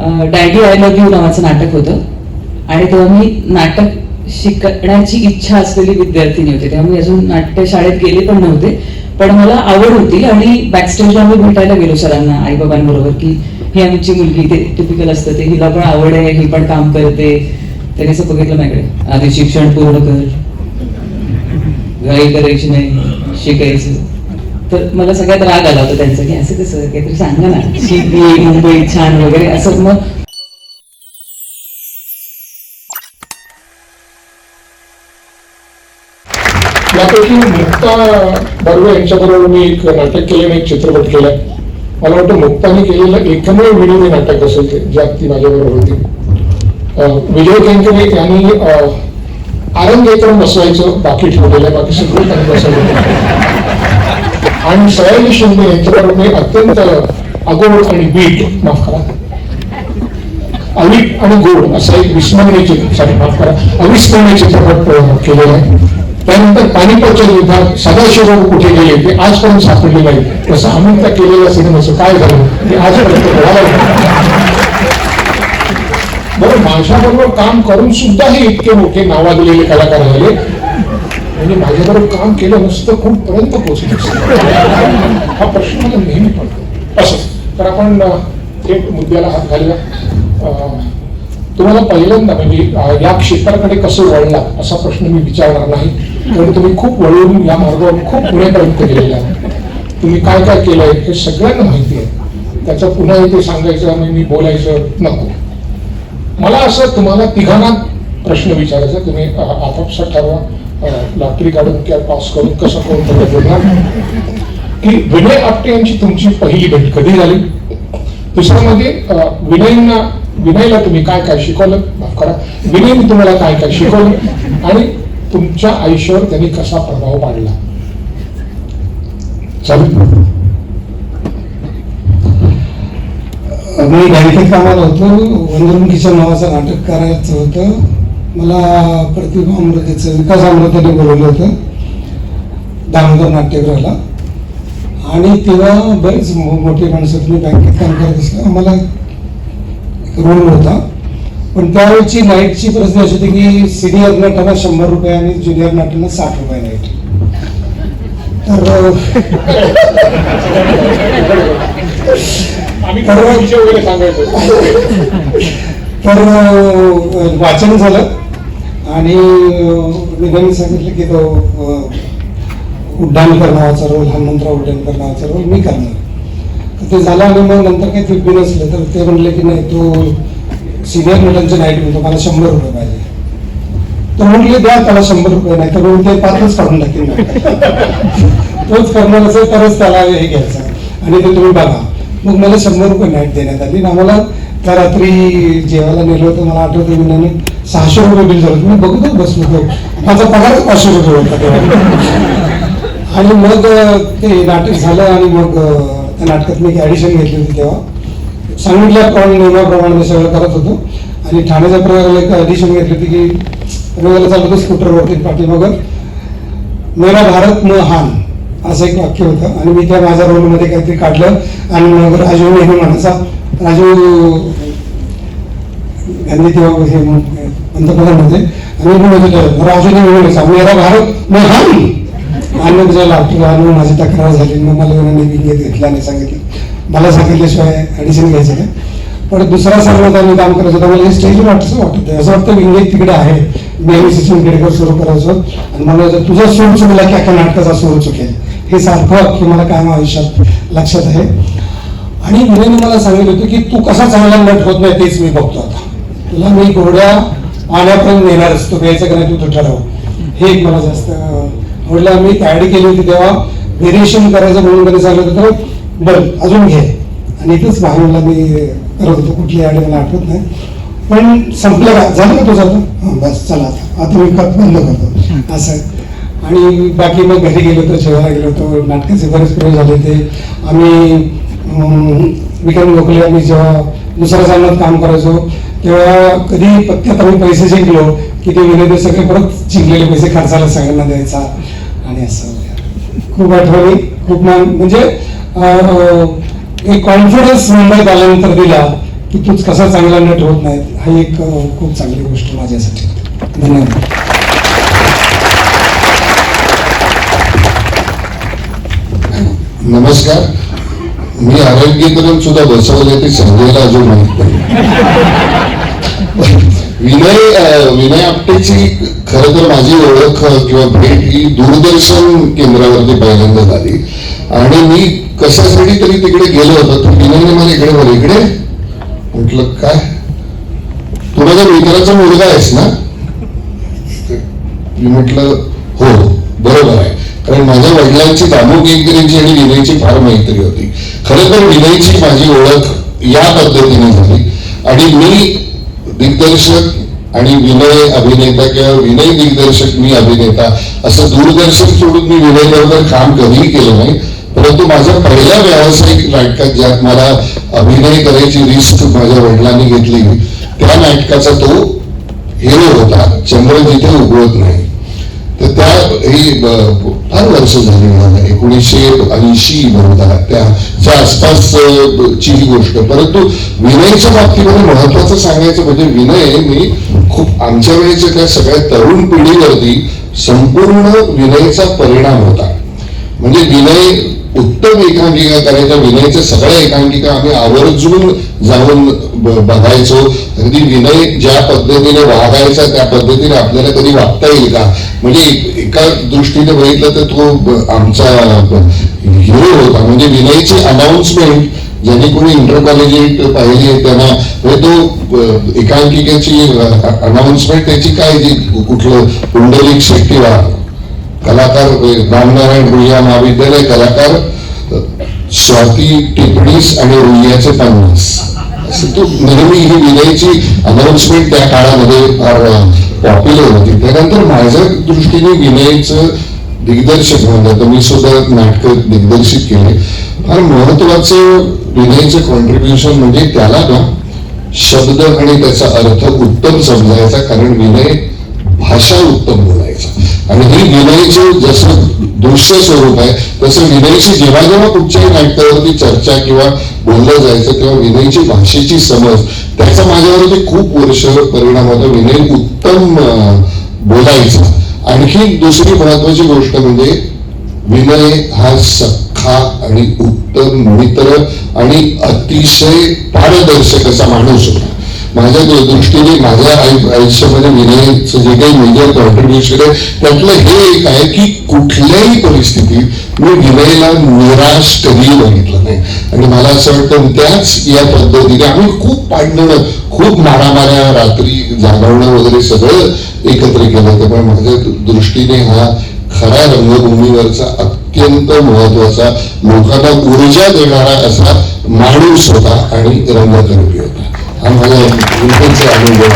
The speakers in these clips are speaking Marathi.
डॅडी आय लव्ह यू नावाचं नाटक होतं. आणि तेव्हा मी नाटक शिकण्याची इच्छा असलेली विद्यार्थिनी होते. त्यामुळे अजून नाट्यशाळेत गेले पण नव्हते. पण मला आवड होती आणि बॅकस्टेजला आम्ही भेटायला गेलो सरांना आईबाबांबरोबर की ही आमची मुलगी ते टिपिकल असतं ते हिला पण आवड आहे ही पण काम करते. त्याने असं बघितलं माझ्याकडे. आधी शिक्षण पूर्ण कर. घाई करायची नाही. शिकायचं. तर मला सगळ्यात राग आला होता त्यांचा की असं कसं काहीतरी सांगा ना. शिकली मुंबई छान वगैरे असं मग. यापैकी मुक्ता बर्वे यांच्याबरोबर मी एक नाटक केलं आणि एक चित्रपट केला. मला वाटतं मुक्ताने केलेलं एकमेव विनोदी नाटक असेल ते ज्यात ती माझ्याबरोबर होती. अं, विजय केंकरे यांनी आनंद आरंगेकर बसवायचं बाकी ठेवलेलं बाकी सगळं त्यांनी बसवलं आणि सयाजी शिंदे यांच्याबरोबर मी अत्यंत अगोड आणि बीट माफ करा. अलिट आणि गोड असा एक विस्मरणीय सॉरी माफ करा. अविस्मरणीय चित्रपट केलेला आहे. त्यानंतर पानिपतच्या युद्धात सदाशिव कुठे गेले ते आजपर्यंत सापडले नाही तसं आम्ही त्या केलेल्या सिनेमाचं काय झालं ते आजपर्यंत बरं माझ्याबरोबर काम करून सुद्धा हे इतके मोठे नावाजलेले कलाकार झाले. म्हणजे माझ्याबरोबर काम केलं नसतं कुठपर्यंत पोहोचलं असतं. हा प्रश्न मला नेहमी पडतो. असं. तर आपण थेट मुद्द्याला हात घालूया. तुम्हाला पहिल्यांदा म्हणजे या क्षेत्राकडे कसं वळला असा प्रश्न मी विचारणार नाही. कारण तुम्ही खूप वळून या मार्गावर खूप पुढेपर्यंत गेलेला आहे तुम्ही काय काय केलंय हे सगळ्यांना माहिती आहे. त्याचं पुन्हा इथे सांगायचं आणि मी बोलायचं नको. मला असं तुम्हाला तिघांना प्रश्न विचारायचा तुम्ही आपापसात ठरवा. लॉटरी काढून किंवा पास करून कसं कोण बोलणार? की विनय आपटे यांची तुमची पहिली भेट कधी झाली? दुसरं म्हणजे विनयना विनयला तुम्ही काय काय शिकवलं? माफ करा. विनयने तुम्हाला काय काय शिकवलं? आणि तुमच्या आयुष्यावर त्यांनी कसा प्रभाव पाडला? चालेल. मी बँकेत कामाला होतो. वंदन नावाचं नाटक करायचं होतं. मला प्रतिभा अमृतेचं विकास अमृतेने बोलवलं होतं. दामोदर नाट्यगृहाला. आणि तेव्हा बरेच मोठी माणसं तुम्ही बँकेत काम करत असलं आम्हाला एक रोल होता. पण त्यावेळची नाईटची परिस्थिती अशी होती की सिनियर नटाला शंभर रुपये आणि ज्युनियर नटाला साठ रुपये नाईट. तर तर वाचन झालं. आणि विधानी सांगितलं की तो उड्डाणकर नावाचा रोल हनुमंतराव उड्डाणकर नावाचा रोल मी करणार. ते झालं आणि मग नंतर काही फिरबी नसलं तर ते म्हणले की नाही तो सिनियर मुलांचे नाईट म्हणतो मला शंभर रुपये पाहिजे. तर म्हटले द्या त्याला शंभर रुपये नाही तर म्हणून ते पात्रच काढून टाकेल तोच करणार असेल तरच त्याला हे घ्यायचं. आणि ते तुम्ही बघा. मग मला शंभर रुपये नाईट देण्यात आली आणि आम्हाला त्या रात्री जेवायला नेलं होतं मला आठवतं मी सहाशे रुपये बिल झालं मी बघतच बसलो होतो. माझा पगारच पाचशे रुपये होता तेव्हा. आणि मग ते नाटक झालं आणि मग त्या नाटकात मी ॲडिशन घेतली होती तेव्हा. सांगितल्याप्रमाणे नियमाप्रमाणे मी सगळं करत होतो. आणि ठाण्याच्या प्रयोगाला एक ॲडिशन घेतली होती की प्रयोगाला चालत होतो स्कूटरवरती पाठीमागं मेरा भारत न हान असं एक वाक्य होतं. आणि मी त्या माझ्या रोलमध्ये काहीतरी काढलं. आणि मग राजू नेहमी म्हणायचा राजीव गांधी तेव्हा हे पंतप्रधान होते आणि मी म्हणत होतो राजू नेहमी मेरा भारत न हान आणि मग जेव्हा लागतो आणि माझी तक्रार झाली. मग मला विनंती विंगेत घेतला आणि सांगितलं. मला सांगितल्याशिवाय ॲडिशन घ्यायचं काय पण दुसरा सर्वात आम्ही काम करायचं होतो. मला हे स्टेज वाटतं वाटत. असं वाटतं विंगेत तिकडे आहे. मी एम सी केडेकर सुरू करायचो. आणि मला तुझा सूर चुकला की अख्या नाटकाचा सूर चुकेल. हे सारखं की मला काम आयुष्यात लक्षात आहे. आणि मुलांनी मला सांगितलं होतं की तू कसा चांगला नट होत नाही तेच मी बघतो आता. तुला मी घोड्या पाण्यापर्यंत नेणार असतो घ्यायचं का नाही तू तो हे एक मला जास्त आवडलं मी तयारी केली होती तेव्हा व्हेरिएशन करायचं म्हणून त्यांनी सांगितलं होतं बरं अजून घे. आणि इथंच भावनेला मी करत होतो कुठली ॲड मला आठवत नाही. पण संपलं का? झालं का तुझं हां बस चला आता. आता मी खत बंद करतो. असं आहे. आणि बाकी मग घरी गेलो होतो जेवायला गेलो होतो नाटकाचे बरेच प्रयोग झाले होते. आम्ही विक्रम गोखले आम्ही जेव्हा दुसऱ्या सामन्यात काम करायचो तेव्हा कधी पत्त्यात आम्ही पैसे जिंकलो की ते विनोदी सगळे परत जिंकलेले पैसे खर्चाला सगळ्यांना द्यायचा आणि असं. खूप आठवणी खूप मान म्हणजे एक कॉन्फिडन्स मुंबईत आल्यानंतर दिला की तूच कसा चांगला नट होत नाही हा एक खूप चांगली गोष्ट माझ्यासाठी धन्यवाद. नमस्कार. मी आरोग्यकरण सुद्धा बसवले ते संजयला अजून माहीत नाही. विनय विनय आपटेची खरं तर माझी ओळख किंवा भेट ही दूरदर्शन केंद्रावरती पहिल्यांदा झाली. आणि मी कशासाठी तरी तिकडे गेलो होतो तर विनयने मला इकडे बोल इकडे. म्हटलं काय? तू माझ्या मित्राचा मुलगा आहेस ना? मी म्हटलं हो बरोबर आहे. कारण माझ्या वडिलांची दामू केंकरेंची आणि विनयची फार मैत्री होती. खरं तर विनयची माझी ओळख या पद्धतीने झाली. आणि मी दिग्दर्शक आणि विनय अभिनेता किंवा विनय दिग्दर्शक मी अभिनेता असं दूरदर्शन सोडून मी विनय बरोबर काम कधीही केलं नाही. परंतु माझ्या पहिल्या व्यावसायिक नाटकात ज्यात मला अभिनय करायची रिस्क माझ्या वडिलांनी घेतली त्या नाटकाचा तो हिरो होता चंद्र जिथे उगवत नाही. तर त्या ही फार वर्ष झाली मला. एकोणीसशे ऐंशी बहुधा त्याच्या आसपास ची ही गोष्ट. परंतु विनयच्या बाबतीमध्ये महत्वाचं सांगायचं म्हणजे विनय मी खूप आमच्या वेळेच्या त्या सगळ्या तरुण पिढीवरती संपूर्ण विनयचा परिणाम होता. म्हणजे विनय उत्तम एकांकिका करायच्या विनयच्या सगळ्या एकांकिका आम्ही आवर्जून जाऊन बघायचो. अगदी विनय ज्या पद्धतीने वागायचा त्या पद्धतीने आपल्याला कधी वागता येईल का? म्हणजे एका दृष्टीने बघितलं तर तो आमचा हिरो होता. म्हणजे विनयची अनाउन्समेंट ज्यांनी कोणी इंटर कॉलेज पाहिली आहे त्यांना म्हणजे तो एकांकिकेची अनाउन्समेंट त्याची काय जी कुठलं पुंडलिक शेट्टीवार कलाकार रामनारायण रुईया महाविद्यालय कलाकार स्वाती टिपणीस आणि रुईयाचे पन्नास. असं तो नेहमी ही विनयची अनाउन्समेंट त्या काळामध्ये फार पॉप्युलर होती. त्यानंतर माझ्या दृष्टीने विनयचं दिग्दर्शक म्हणलं तर मी सुद्धा नाटकं दिग्दर्शित केले. फार महत्वाचं विनयचं कॉन्ट्रीब्युशन म्हणजे त्याला ना शब्द आणि त्याचा अर्थ उत्तम समजायचा कारण विनय भाषा उत्तम बोलायचा. आणि ही विनयीचे जसं दृश्य स्वरूप आहे तसं विनयीची जेव्हा जेव्हा कुठच्याही नाटकावरती चर्चा किंवा बोललं जायचं तेव्हा विनयीची भाषेची समज त्याचा माझ्यावरती खूप वर्ष परिणाम होता. विनय उत्तम बोलायचा. आणखी दुसरी महत्वाची गोष्ट म्हणजे विनय हा सख्खा आणि उत्तम मित्र आणि अतिशय पारदर्शक असा माणूस होता. माझ्या दृष्टीने माझ्या आयुष्यामध्ये विनयचं जे काही मेजर कॉन्ट्रीब्युशन आहे त्यातलं हे एक आहे की कुठल्याही परिस्थितीत मी विनयला निराश कधी बघितलं नाही. आणि मला असं वाटतं त्याच या पद्धतीने आम्ही खूप पाडणं खूप मारामाऱ्या रात्री जागवणं वगैरे सगळं एकत्र केलं त्यामुळे माझ्या दृष्टीने हा खऱ्या रंगभूमीवरचा अत्यंत महत्त्वाचा लोकांना ऊर्जा देणारा असा माणूस होता आणि रंगकर्मी होता. हा मला अनुभव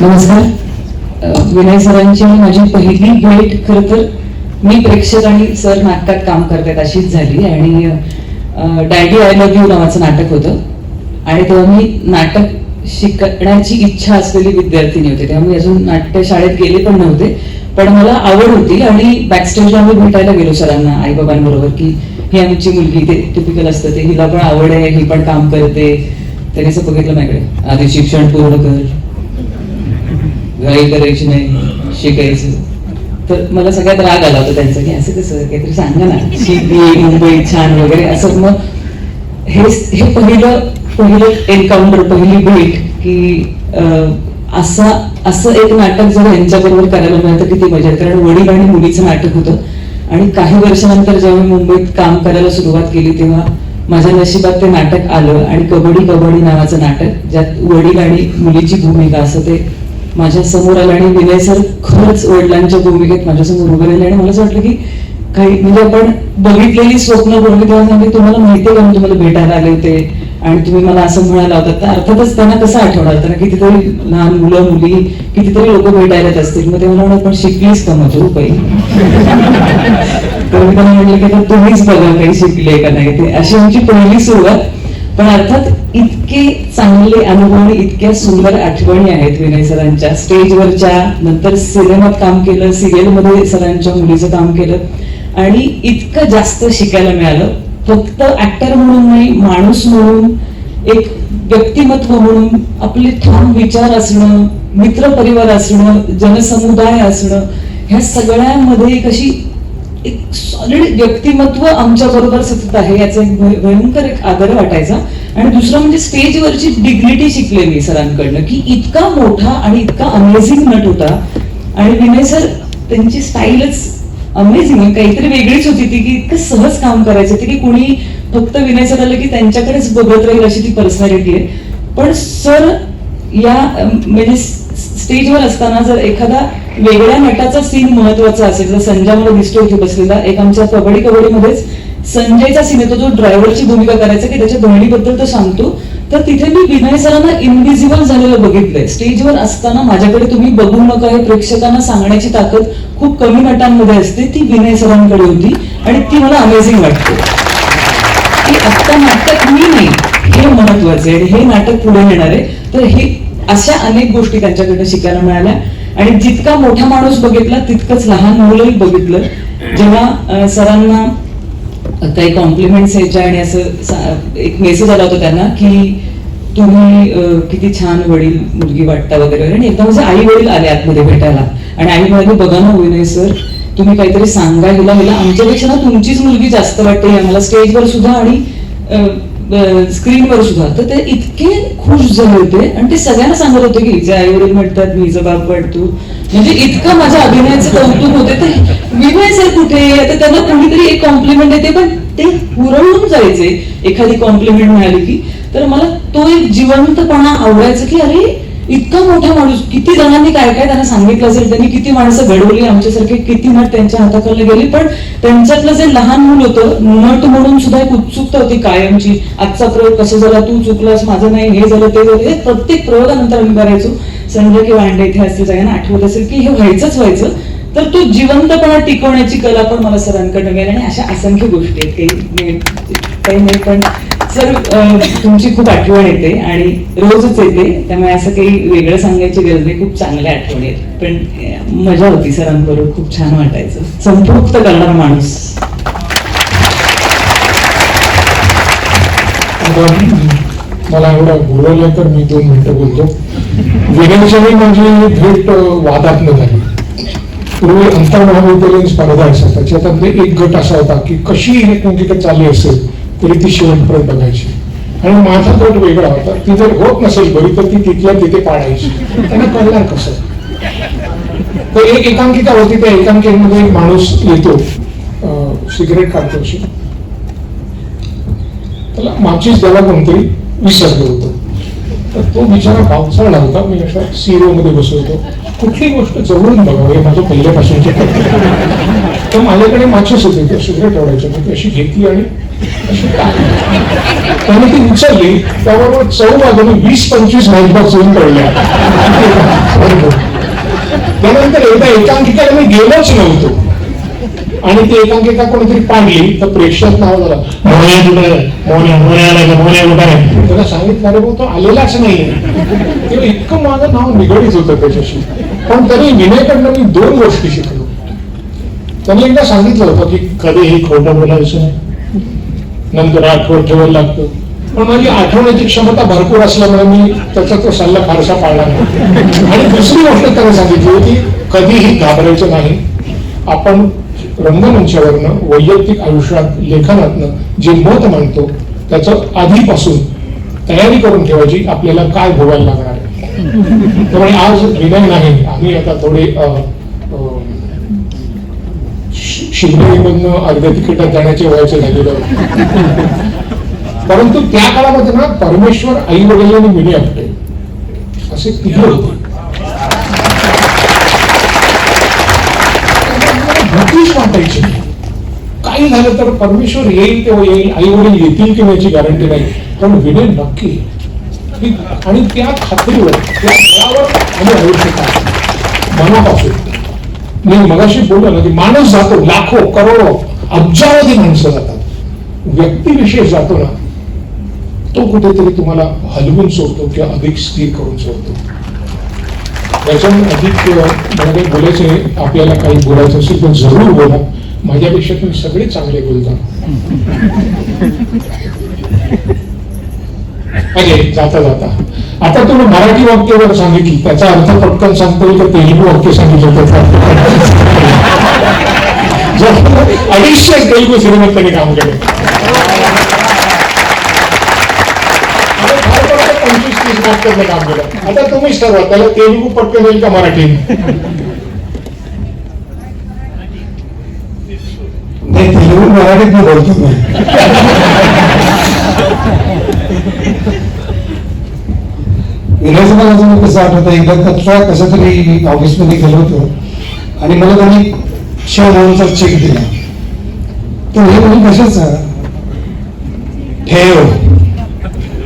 नमस्कार विनय सरांची आणि माझी पहिली भेट खर तर मी प्रेक्षक आणि सर नाटकात काम करतात अशीच झाली आणि डॅडी आय लव्ह यू नावाचं नाटक होतं. आणि तेव्हा मी नाटक शिकण्याची इच्छा असलेली विद्यार्थिनी होते. तेव्हा मी अजून नाट्य शाळेत गेले पण नव्हते. पण मला आवड होती आणि बॅकस्टेजला आम्ही भेटायला गेलो सरांना आईबाबांबरोबर की ही आमची मुलगी ते टिपिकल असतं. ते हिला पण आवड आहे ही पण काम करते. त्याने असं बघितलं माझ्याकडे. आधी शिक्षण पूर्ण कर. घाई करायची नाही. शिकायचं. तर मला सगळ्यात राग आला होता त्यांचा की असं कसं? काहीतरी सांगा ना. शिकली मुंबई छान वगैरे. असं मग हे हे पहिलं पहिलं एन्काउंटर पहिली भेट की असं असं एक नाटक जर यांच्याबरोबर करायला मिळतं किती मजा कारण वडील आणि मुलीचं नाटक होतं. आणि काही वर्षानंतर जेव्हा मी मुंबईत काम करायला सुरुवात केली तेव्हा माझ्या नशिबात ते नाटक आलं आणि कबड्डी कबड्डी नावाचं नाटक ज्यात वडील आणि मुलीची भूमिका असं ते माझ्यासमोर आलं आणि विनय सर खरंच वडिलांच्या भूमिकेत माझ्यासमोर उभे राहिले आणि मला असं वाटलं की काही म्हणजे आपण बघितलेली स्वप्न बोलली तेव्हा तुम्हाला तुम्हाला आहे का तुम्हाला भेटायला आले होते आणि तुम्ही मला असं म्हणायला होता तर अर्थातच त्यांना कसं आठवणार? त्यांना कितीतरी लहान मुलं मुली कितीतरी लोक भेटायला येत असतील. मग ते मला म्हणत पण शिकलीस का तू काही? तर मी त्यांना म्हटलं की तुम्हीच बघा काही शिकले का नाही. ते अशी आमची पहिली सुरुवात. पण अर्थात इतके चांगले अनुभव आणि इतक्या सुंदर आठवणी आहेत विनय सरांच्या. स्टेजवरच्या नंतर सिनेमात काम केलं सिरियलमध्ये सरांच्या मुलीचं काम केलं. आणि इतकं जास्त शिकायला मिळालं. फक्त ऍक्टर म्हणून नाही माणूस म्हणून एक व्यक्तिमत्व म्हणून आपले ठाम विचार असणं मित्र परिवार असणं जनसमुदाय असणं ह्या सगळ्यामध्ये एक अशी एक सॉलिड व्यक्तिमत्व आमच्या बरोबर सतत आहे याचा एक भयंकर एक आदर वाटायचा. आणि दुसरं म्हणजे स्टेजवरची डिग्निटी शिकले मी सरांकडनं की इतका मोठा आणि इतका अमेझिंग नट होता. आणि विनय सर त्यांची स्टाईलच अमेझिंग काहीतरी वेगळीच होती ती की इतकं सहज काम करायचं ते की कोणी फक्त विनय सर आलं की त्यांच्याकडेच बघत राहील अशी ती पर्सनॅलिटी आहे. पण सर या म्हणजे स्टेजवर असताना जर एखादा वेगळ्या नटाचा सीन महत्त्वाचा असेल जर संजय दिसतो इथे बसलेला एक आमच्या कबड्डी कबड्डीमध्येच संजयचा सीन येतो जो ड्रायव्हरची भूमिका करायचा की त्याच्या धोरणीबद्दल तो सांगतो तर तिथे मी विनय सरांना इनव्हिजिबल झालेलं बघितलंय. स्टेजवर असताना माझ्याकडे तुम्ही बघू नका हे प्रेक्षकांना सांगण्याची ताकद खूप कमी नटांमध्ये असते. ती विनय सरांकडे होती आणि ती मला अमेझिंग वाटते. की आत्ता नाटक मी नाही हे महत्वाचं आहे. हे नाटक पुढे येणार आहे. तर हे अशा अनेक गोष्टी त्यांच्याकडनं शिकायला मिळाल्या. आणि जितका मोठा माणूस बघितला तितकंच लहान मुलंही बघितलं. जेव्हा सरांना काही कॉम्प्लिमेंट्स यायच्या आणि असं एक मेसेज आला होता त्यांना की तुम्ही किती छान वडील मुलगी वाटता वगैरे. आणि एकदा माझे आई वडील आले आतमध्ये भेटायला. आणि आई म्हणाली बघा ना होईल सर तुम्ही काहीतरी सांगा हिला हिला. आमच्यापेक्षा ना तुमचीच मुलगी जास्त वाटते आम्हाला स्टेजवर सुद्धा आणि स्क्रीनवर सुद्धा. तर ते इतके खुश झाले होते. आणि ते सगळ्यांना सांगत होते की जे आई वडील म्हणतात मी जबाब वाटतो म्हणजे इतकं माझ्या अभिनयाचं कौतुक होते तर विनय सर कुठे आता त्यांना कोणीतरी एक कॉम्प्लिमेंट येते पण ते हुरळून जायचे. एखादी कॉम्प्लिमेंट मिळाली की. तर मला तो एक जिवंतपणा आवडायचा की अरे इतका मोठा माणूस किती जणांनी काय काय त्यांना सांगितलं असेल त्यांनी किती माणसं घडवली आमच्यासारखे किती नट त्यांच्या हाताखाली गेली. पण त्यांच्यातलं जे लहान मूल होतं नट म्हणून सुद्धा एक उत्सुकता होती कायमची. आजचा प्रयोग कसा झाला तू चुकलास माझं नाही हे झालं ते झालं. हे प्रत्येक प्रयोगानंतर आम्ही करायचो. संजय किंवा अंडे इथे असतील सगळ्यांना आठवत असेल की हे व्हायचंच व्हायचं तर तो जिवंतपणा टिकवण्याची कला पण मला सरांकडनं मिळाली आणि अशा असंख्य गोष्टी आहेत. काही काही नाही पण सर तुमची खूप आठवण येते आणि रोजच येते. त्यामुळे असं काही वेगळं सांगायची गरज नाही. खूप चांगल्या आठवणी आहेत. पण मजा होती सरांबरोबर. खूप छान वाटायचं. संतृप्त करणारा माणूस. मला एवढं बोलवलं तर मी दोन मिनिटं बोलतो. विनयच्याही म्हणजे थेट वादात न झाली पूर्वी आंतरमहाविद्यालयीन स्पर्धा असायच्या. त्याच्यातले एक गट असा होता की कशी एकमेकीकडे चालली असेल तरी ती शेवटपर्यंत बघायची. आणि माझा गट वेगळा होता. ती जर होत नसेल बरी तर ती तिथल्या तिथे पाडायची त्यांना कळणार कसं? तर एक एकांकिका होती त्या एकांकिकेमध्ये एक माणूस येतो. सिगरेट काढतो अशी त्याला मागचीच त्याला कोणतरी विसरलं होतं. तो बिचारा पावसाळा होता मी अशा सीरो मध्ये बसवतो. कुठली गोष्ट जवळून बघावं हे माझं पहिल्यापासूनचे तर माझ्याकडे माचीस होते ते सिगरेट आवडायच्या मी ती अशी घेतली आणि अशी त्याने ती उचलली त्याबरोबर चौ मी वीस पंचवीस मॅचबॉक्स येऊन पडल्या त्यानंतर एकदा एकांकिकाला मी गेलोच नव्हतो. आणि ती एकांकिका कोणीतरी पाडली तर प्रेक्षक नाव झाला मोन्या आहे? मोन्या मोन्या आला का? मोन्या आहे त्याला सांगितलं अरे भाऊ तो आलेलाच नाहीये. तेव्हा इतकं माझं नाव निगडीत होतं त्याच्याशी. पण तरी विनयकडनं मी दोन गोष्टी शिकलो त्यांनी एकदा सांगितलं होतं की कधीही खोटं बोलायचं नाही. नंतर आठवण ठेवायला लागतं. पण माझी आठवण्याची क्षमता भरपूर असल्यामुळे मी त्याचा तो सल्ला फारसा पाळला नाही. आणि दुसरी गोष्ट त्याने सांगितली होती कधीही घाबरायचं नाही. आपण रंगमंचावरनं वैयक्तिक आयुष्यात लेखनातनं जे मत मांडतो त्याचं आधीपासून तयारी करून ठेवायची आपल्याला काय भोगायला लागणार आहे. त्यामुळे आज विनय नाही आम्ही आता थोडे अ, अ, शि- अर्ध्या तिकिटात जाण्याचे वयाचे झालेलं परंतु त्या काळामध्ये ना परमेश्वर आई वडील आणि विनय आपटे असे तिघे होते. भीतीच वाटायची? काही झालं तर परमेश्वर येईल तेव्हा येईल आई वडील येतील किंवा याची गॅरंटी नाही. पण विनय नक्की. आणि त्या खात्रीवर त्या घरावर आम्ही आयुष्य काढतो. मनापासून. मी मगाशी बोललो ना की माणूस जातो लाखो करोडो अब्जावधी माणसं जातात. व्यक्तिविशेष जातो ना तो कुठेतरी तुम्हाला हलवून सोडतो किंवा अधिक स्थिर करून सोडतो. याच्याहून अधिक अ, मला काही बोलायचं आहे. आपल्याला काही बोलायचं असेल तर जरूर बोला. माझ्यापेक्षा तुम्ही सगळे चांगले बोलता. अरे जाता जाता. आता तुम्ही मराठी वाक्य वाक्यावर सांगितली. त्याचा अर्थ पटकन सांगतो तर तेलुगू वाक्य सांगितलं त्याचा अडीचशे तेलुगू सिनेमात काम केलं. पंचवीस तीस वाक्याचं काम केलं. आता तुम्हीच ठरवा त्याला तेलुगू पटकन येईल का मराठी? नाही तेलुगू मराठीत मी बोलतो विनोद मला अजून कसं आठवतं एकदा कचरा कसं तरी ऑफिसमध्ये गेलो होतो. आणि मला त्यांनी शे म्हणूनचा चेक दिला. तो हे म्हणून कशाचा? ठेव.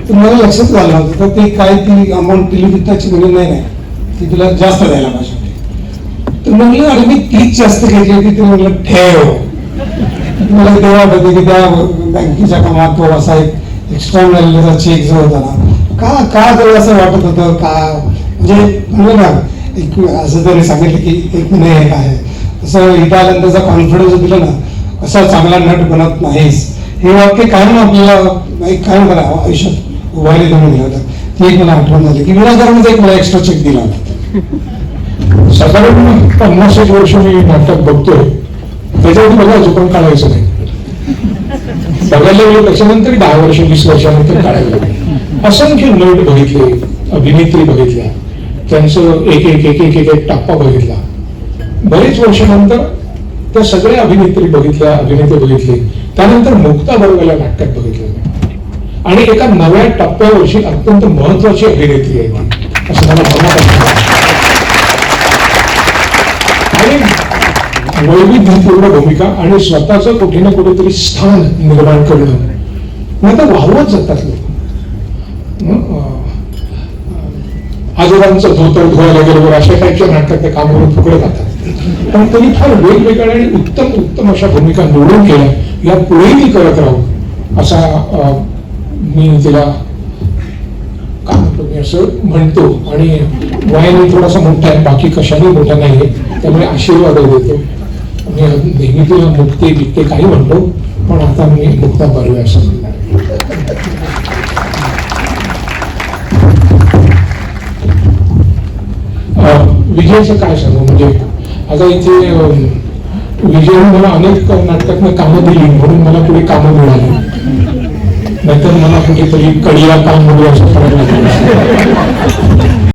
तर मला लक्षात झालं होतं तर ते काय ती अमाऊंट दिली होती त्याची म्हणजे नाही नाही ती तुला जास्त द्यायला पाहिजे होती. तर म्हणलं अरे मी तीच जास्त घ्यायची होती. ते म्हणलं ठेव. मला तेव्हा वाटत की त्या बँकेच्या कामात तो असा एक एक्स्ट्रा मिळालेला चेक जो होता ना का का त्याला असं वाटत होतं का? म्हणजे म्हणलं ना एक असं त्याने सांगितलं की एक नाही एक आहे असं इथं आल्यानंतरचा कॉन्फिडन्स दिला ना असा चांगला नट बनत नाहीस हे वाक्य कायम आपल्याला एक कायम करावं आयुष्यात उभारी करून दिलं होता. ती एक मला आठवण झाली की विनाकारणच एक मला एक्स्ट्रा चेक दिला होता. साधारण पन्नास एक वर्ष मी नाटक बघतोय. त्याच्यावरती बघा अजून काढायचं नाही. बघायला गेलं त्याच्यानंतर दहा वर्ष वीस वर्षानंतर काढायला लागले. असंख्य नट बघितले अभिनेत्री बघितल्या. त्यांचं एक एक एक एक एक एक टप्पा बघितला. बरेच वर्षानंतर त्या सगळ्या अभिनेत्री बघितल्या अभिनेते बघितले. त्यानंतर मुक्ता बरोबर नाटकात बघितलं. आणि एका नव्या टप्प्यावरची अत्यंत महत्वाची अभिनेत्री आहे ती. असं मला मनापासून आणि वैविध्यपूर्ण भूमिका आणि स्वतःचं कुठे ना कुठेतरी स्थान निर्माण करणं. मग आता वाहवत जातात लोक. आजोबांचं धोतर धुवायला गेल्यावर अशा टाईपच्या नाटकात ते काम करून जातात. पण त्यांनी फार वेगवेगळ्या आणि उत्तम उत्तम अशा भूमिका निवडून केल्या. या पुढेही करत राहू असा मी तिला का म्हणतो मी असं म्हणतो आणि वयाने थोडासा मोठा आहे बाकी कशाने मोठा नाही आहे त्यामुळे आशीर्वाद देतो. मी नेहमी तिला मुक्ते बिकते काही म्हणतो पण आता मी मुक्ता बरवे असं म्हणणार विजयचं काय सांगू? म्हणजे आता इथे विजय विजयने मला अनेक नाटकातनं कामं दिली म्हणून मला पुढे कामं मिळाली. नाहीतर मला कुठेतरी कडिया काम म्हणून असं करायला लागलं.